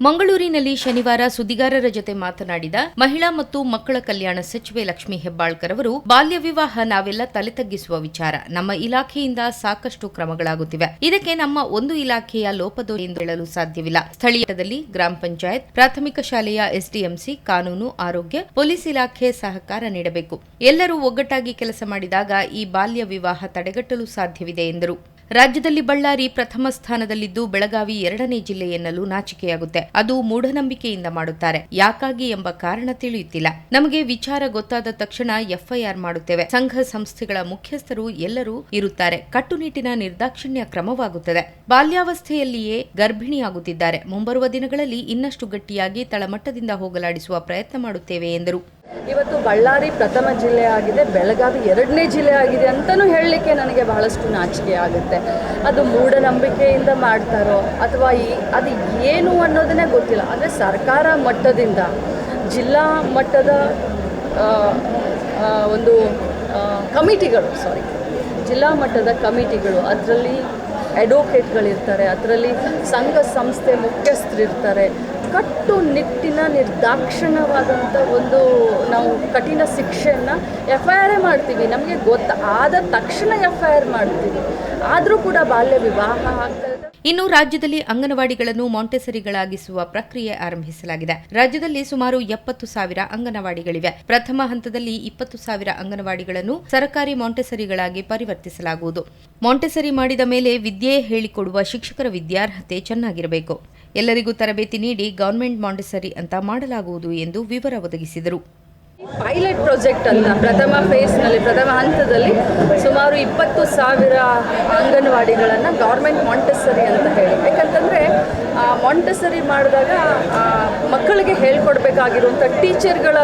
ಮಂಗಳೂರಿನಲ್ಲಿ ಶನಿವಾರ ಸುದ್ದಿಗಾರರ ಜೊತೆ ಮಾತನಾಡಿದ ಮಹಿಳಾ ಮತ್ತು ಮಕ್ಕಳ ಕಲ್ಯಾಣ ಸಚಿವೆ ಲಕ್ಷ್ಮೀ ಹೆಬ್ಬಾಳ್ಕರ್ ಅವರು, ಬಾಲ್ಯ ವಿವಾಹ ನಾವೆಲ್ಲ ತಲೆ ತಗ್ಗಿಸುವ ವಿಚಾರ, ನಮ್ಮ ಇಲಾಖೆಯಿಂದ ಸಾಕಷ್ಟು ಕ್ರಮಗಳಾಗುತ್ತಿವೆ. ಇದಕ್ಕೆ ನಮ್ಮ ಒಂದು ಇಲಾಖೆಯ ಲೋಪದೋ ಎಂದು ಹೇಳಲು ಸಾಧ್ಯವಿಲ್ಲ. ಸ್ಥಳೀಯದಲ್ಲಿ ಗ್ರಾಮ ಪಂಚಾಯತ್, ಪ್ರಾಥಮಿಕ ಶಾಲೆಯ ಎಸ್ಡಿಎಂಸಿ, ಕಾನೂನು, ಆರೋಗ್ಯ, ಪೊಲೀಸ್ ಇಲಾಖೆ ಸಹಕಾರ ನೀಡಬೇಕು. ಎಲ್ಲರೂ ಒಗ್ಗಟ್ಟಾಗಿ ಕೆಲಸ ಮಾಡಿದಾಗ ಈ ಬಾಲ್ಯ ವಿವಾಹ ತಡೆಗಟ್ಟಲು ಸಾಧ್ಯವಿದೆ ಎಂದರು. ರಾಜ್ಯದಲ್ಲಿ ಬಳ್ಳಾರಿ ಪ್ರಥಮ ಸ್ಥಾನದಲ್ಲಿದ್ದು ಬೆಳಗಾವಿ ಎರಡನೇ ಜಿಲ್ಲೆ ಎನ್ನಲು ನಾಚಿಕೆಯಾಗುತ್ತೆ. ಅದು ಮೂಢನಂಬಿಕೆಯಿಂದ ಮಾಡುತ್ತಾರೆ. ಯಾಕಾಗಿ ಎಂಬ ಕಾರಣ ತಿಳಿಯುತ್ತಿಲ್ಲ. ನಮಗೆ ವಿಚಾರ ಗೊತ್ತಾದ ತಕ್ಷಣ ಎಫ್ಐಆರ್ ಮಾಡುತ್ತೇವೆ. ಸಂಘ ಸಂಸ್ಥೆಗಳ ಮುಖ್ಯಸ್ಥರು ಎಲ್ಲರೂ ಇರುತ್ತಾರೆ. ಕಟ್ಟುನಿಟ್ಟಿನ ನಿರ್ದಾಕ್ಷಿಣ್ಯ ಕ್ರಮವಾಗುತ್ತದೆ. ಬಾಲ್ಯಾವಸ್ಥೆಯಲ್ಲಿಯೇ ಗರ್ಭಿಣಿಯಾಗುತ್ತಿದ್ದಾರೆ. ಮುಂಬರುವ ದಿನಗಳಲ್ಲಿ ಇನ್ನಷ್ಟು ಗಟ್ಟಿಯಾಗಿ ತಳಮಟ್ಟದಿಂದ ಹೋಗಲಾಡಿಸುವ ಪ್ರಯತ್ನ ಮಾಡುತ್ತೇವೆ ಎಂದರು. ಇವತ್ತು ಬಳ್ಳಾರಿ ಪ್ರಥಮ ಜಿಲ್ಲೆ ಆಗಿದೆ, ಬೆಳಗಾವಿ ಎರಡನೇ ಜಿಲ್ಲೆ ಆಗಿದೆ ಅಂತಲೂ ಹೇಳಲಿಕ್ಕೆ ನನಗೆ ಬಹಳಷ್ಟು ನಾಚಿಕೆ ಆಗುತ್ತೆ. ಅದು ಮೂಢನಂಬಿಕೆಯಿಂದ ಮಾಡ್ತಾರೋ ಅಥವಾ ಈ ಅದು ಏನು ಅನ್ನೋದನ್ನೇ ಗೊತ್ತಿಲ್ಲ. ಆದರೆ ಸರ್ಕಾರ ಮಟ್ಟದಿಂದ, ಜಿಲ್ಲಾ ಮಟ್ಟದ ಒಂದು ಕಮಿಟಿಗಳು ಸಾರಿ ಜಿಲ್ಲಾ ಮಟ್ಟದ ಕಮಿಟಿಗಳು, ಅದರಲ್ಲಿ ಅಡ್ವೊಕೇಟ್ಗಳಿರ್ತಾರೆ ಅದರಲ್ಲಿ ಸಂಘ ಸಂಸ್ಥೆ ಮುಖ್ಯಸ್ಥರಿರ್ತಾರೆ ಕಟ್ಟುನಿಟ್ಟಿನ ನಿರ್ದಾಕ್ಷಿಣ್ಯವಾದಂಥ ಒಂದು ನಾವು ಕಠಿಣ ಶಿಕ್ಷೆಯನ್ನು ಎಫ್ ಐ ಆರೇ ಮಾಡ್ತೀವಿ. ನಮಗೆ ಗೊತ್ತ ಆದ ತಕ್ಷಣ ಎಫ್ ಐ ಆರ್ ಮಾಡ್ತೀವಿ. ಆದರೂ ಕೂಡ ಬಾಲ್ಯ ವಿವಾಹ ಆಗ್ತಾ ಇನ್ನು ರಾಜ್ಯದಲ್ಲಿ ಅಂಗನವಾಡಿಗಳನ್ನು ಮಾಂಟೆಸರಿಗಳಾಗಿಸುವ ಪ್ರಕ್ರಿಯೆ ಆರಂಭಿಸಲಾಗಿದೆ. ರಾಜ್ಯದಲ್ಲಿ ಸುಮಾರು ಎಪ್ಪತ್ತು ಸಾವಿರ ಅಂಗನವಾಡಿಗಳಿವೆ. ಪ್ರಥಮ ಹಂತದಲ್ಲಿ ಇಪ್ಪತ್ತು ಸಾವಿರ ಅಂಗನವಾಡಿಗಳನ್ನು ಸರ್ಕಾರಿ ಮಾಂಟೆಸರಿಗಳಾಗಿ ಪರಿವರ್ತಿಸಲಾಗುವುದು. ಮಾಂಟೆಸರಿ ಮಾಡಿದ ಮೇಲೆ ವಿದ್ಯೆ ಹೇಳಿಕೊಡುವ ಶಿಕ್ಷಕರ ವಿದ್ಯಾರ್ಹತೆ ಚೆನ್ನಾಗಿರಬೇಕು. ಎಲ್ಲರಿಗೂ ತರಬೇತಿ ನೀಡಿ ಗೌರ್ಮೆಂಟ್ ಮಾಂಡಿಸರಿ ಅಂತ ಮಾಡಲಾಗುವುದು ಎಂದು ವಿವರ ಒದಗಿಸಿದರು. ಪೈಲಟ್ ಪ್ರಾಜೆಕ್ಟ್ ಅಂತ ಪ್ರಥಮ ಫೇಸ್ನಲ್ಲಿ ಪ್ರಥಮ ಹಂತದಲ್ಲಿ ಸುಮಾರು ಇಪ್ಪತ್ತು ಸಾವಿರ ಅಂಗನವಾಡಿಗಳನ್ನು ಗೌರ್ಮೆಂಟ್ ಮಾಂಟಸರಿ ಅಂತ ಹೇಳಿ. ಯಾಕಂತಂದರೆ ಮಾಂಟೆಸರಿ ಮಾಡಿದಾಗ ಮಕ್ಕಳಿಗೆ ಹೇಳ್ಕೊಡ್ಬೇಕಾಗಿರುವಂಥ ಟೀಚರ್ಗಳ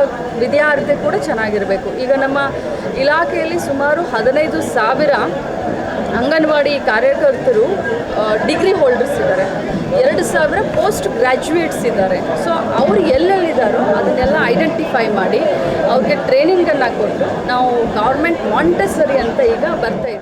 ವಿದ್ಯಾರ್ಥಿ ಕೂಡ ಚೆನ್ನಾಗಿರಬೇಕು. ಈಗ ನಮ್ಮ ಇಲಾಖೆಯಲ್ಲಿ ಸುಮಾರು ಹದಿನೈದು ಸಾವಿರ ಅಂಗನವಾಡಿ ಕಾರ್ಯಕರ್ತರು ಡಿಗ್ರಿ ಹೋಲ್ಡರ್ಸ್ ಇದ್ದಾರೆ. ಎರಡು ಸಾವಿರ ಪೋಸ್ಟ್ ಗ್ರ್ಯಾಜುಯೇಟ್ಸ್ ಇದ್ದಾರೆ. ಸೊ ಅವರು ಎಲ್ಲೆಲ್ಲಿದ್ದಾರೋ ಅದನ್ನೆಲ್ಲ ಐಡೆಂಟಿಫೈ ಮಾಡಿ ಅವ್ರಿಗೆ ಟ್ರೈನಿಂಗನ್ನು ಕೊಟ್ಟು ನಾವು ಗೌರ್ಮೆಂಟ್ ಮಾಂಟೆಸರಿ ಅಂತ ಈಗ ಬರ್ತಾ